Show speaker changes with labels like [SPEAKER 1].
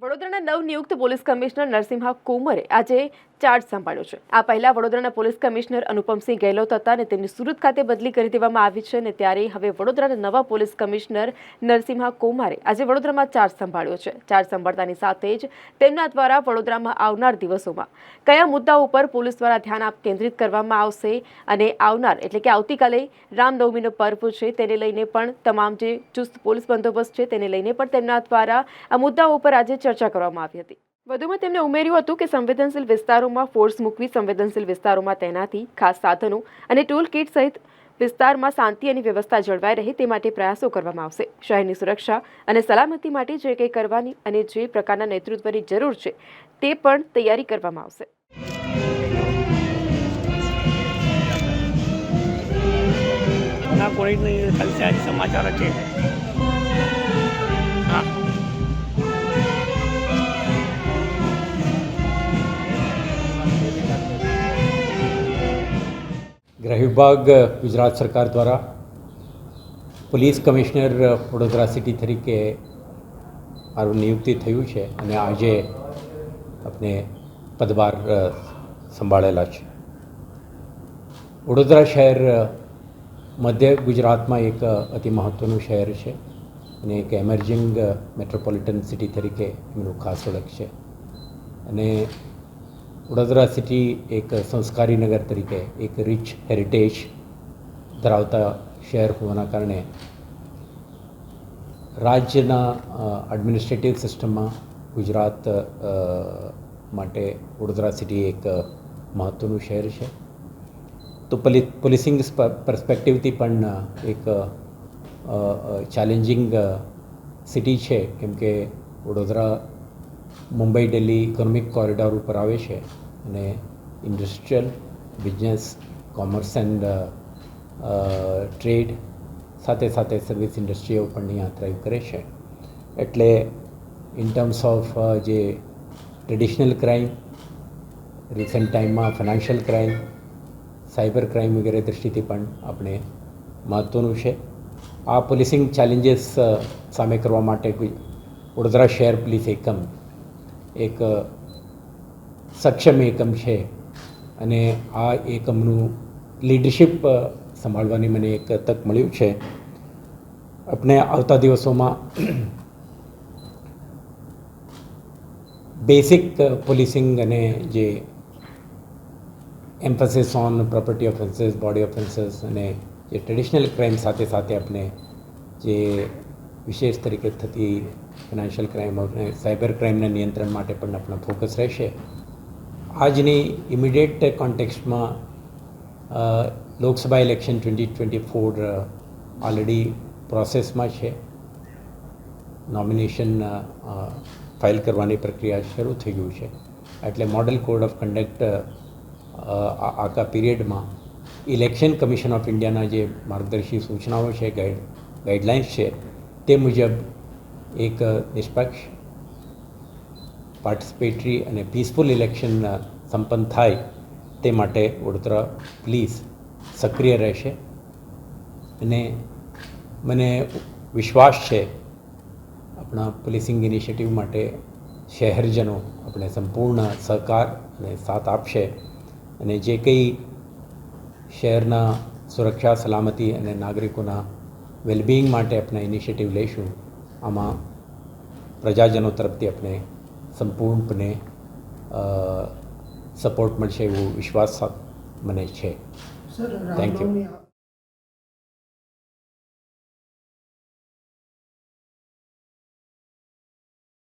[SPEAKER 1] વડોદરાના નવનિયુક્ત police commissioner Narasimha કુમરે આજે ચાર્જ સંભાળ્યો છે. આ પહેલા વડોદરાના પોલીસ કમિશનર અનુપમસિંહ ગેહલોત હતા અને તેમની સુરત ખાતે બદલી કરી દેવામાં આવી છે અને ત્યારે હવે વડોદરાના નવા પોલીસ કમિશનર નરસિંહા કુમારે આજે વડોદરામાં ચાર્જ સંભાળ્યો છે. ચાર્જ સંભાળતાની સાથે જ તેમના દ્વારા વડોદરામાં આવનાર દિવસોમાં કયા મુદ્દાઓ ઉપર પોલીસ દ્વારા ધ્યાન આપ, કેન્દ્રિત કરવામાં આવશે અને આવનાર એટલે કે આવતીકાલે રામનવમીનો પર્વ છે તેને લઈને પણ તમામ જે ચુસ્ત પોલીસ બંદોબસ્ત છે તેને લઈને પણ તેમના દ્વારા આ મુદ્દાઓ ઉપર આજે ચર્ચા કરવામાં આવી હતી. વધુમાં તેમણે ઉમેર્યું હતું કે સંવેદનશીલ વિસ્તારોમાં ફોર્સ મૂકવી સંવેદનશીલ વિસ્તારોમાં તેનાથી ખાસ સાધનો અને ટૂલ કિટ સહિત વિસ્તારમાં શાંતિ અને વ્યવસ્થા જળવાઈ રહે તે માટે પ્રયાસો કરવામાં આવશે. શહેરની સુરક્ષા અને સલામતી માટે જે કંઈ કરવાની અને જે પ્રકારના નેતૃત્વની જરૂર છે તે પણ તૈયારી કરવામાં આવશે.
[SPEAKER 2] ના કોઈ નહીં ખાલી સમાચાર છે.
[SPEAKER 3] વિભાગ ગુજરાત સરકાર દ્વારા પોલીસ કમિશનર વડોદરા સિટી તરીકે મારું નિયુક્તિ થયું છે અને આજે આપણે પદભાર સંભાળેલા છે. વડોદરા શહેર મધ્ય ગુજરાતમાં એક અતિ મહત્ત્વનું શહેર છે અને એક એમર્જિંગ મેટ્રોપોલિટન સિટી તરીકે એમનું ખાસ ઓળખ છે. અને વડોદરા સિટી એક સંસ્કારી નગર તરીકે એક રિચ હેરિટેજ ધરાવતા શહેર હોવાના કારણે રાજ્યના એડમિનિસ્ટ્રેટિવ સિસ્ટમમાં ગુજરાત માટે વડોદરા સિટી એક મહત્ત્વનું શહેર છે. તો પોલી પોલીસિંગ પર્સપેક્ટિવથી પણ એક ચેલેન્જિંગ સિટી છે. કેમ કે વડોદરા મુંબઈ દિલ્હી ઇકોનોમિક કોરિડોર ઉપર આવે છે અને industrial business, commerce and trade સાથે સાથે સર્વિસ ઇન્ડસ્ટ્રીઓ પણ અહીંયા થ્રાઇવ કરે છે. એટલે ઇન ટર્મ્સ ઓફ જે ટ્રેડિશનલ ક્રાઇમ રિસન્ટ ટાઈમમાં ફાઇનાન્શિયલ ક્રાઇમ સાયબર ક્રાઇમ વગેરે દૃષ્ટિથી પણ આપણે મહત્ત્વનું છે. આ પોલીસિંગ ચેલેન્જીસ સામે કરવા માટે વડોદરા શહેર પોલીસ એકમ એક સક્ષમ એકમ છે. અને આ એકમનું લીડરશિપ સંભાળવાની મને એક તક મળ્યું છે. આપણે આવતા દિવસોમાં બેસિક પોલીસિંગ અને જે emphasis on property offences body offences અને જે ટ્રેડિશનલ ક્રાઇમ સાથે સાથે આપણે જે વિશેષ તરીકે થતી ફિનાન્શિયલ ક્રાઇમ અને સાયબર ક્રાઇમના નિયંત્રણ માટે પણ આપણો ફોકસ રહેશે. આજની immediate કોન્ટેક્સ્ટમાં Lok Sabha election twenty twenty four already પ્રોસેસમાં છે. નોમિનેશન ફાઇલ કરવાની પ્રક્રિયા શરૂ થઈ ગયું છે. એટલે મોડલ કોડ ઓફ કન્ડક્ટ આખા પીરિયડમાં ઇલેક્શન કમિશન ઓફ ઇન્ડિયાના જે માર્ગદર્શી સૂચનાઓ છે ગાઈડ ગાઈડલાઇન્સ છે તે મુજબ એક નિષ્પક્ષ પાર્ટિસિપેટરી અને પીસફુલ ઇલેક્શન સંપન્ન થાય તે માટે વડોદરા પોલીસ સક્રિય રહેશે. અને મને વિશ્વાસ છે આપણા પોલીસિંગ ઇનિશિયેટિવ માટે શહેરજનો આપણે સંપૂર્ણ સહકાર અને સાથ આપશે અને જે કંઈ શહેરના સુરક્ષા, સલામતી અને નાગરિકોના વેલબિંગ માટે આપણે ઇનિશિયેટિવ લઈશું. આમાં પ્રજાજનો તરફથી આપણે સંપૂર્ણપણે સપોર્ટ મળશે એવો વિશ્વાસ મને છે. Thank
[SPEAKER 4] you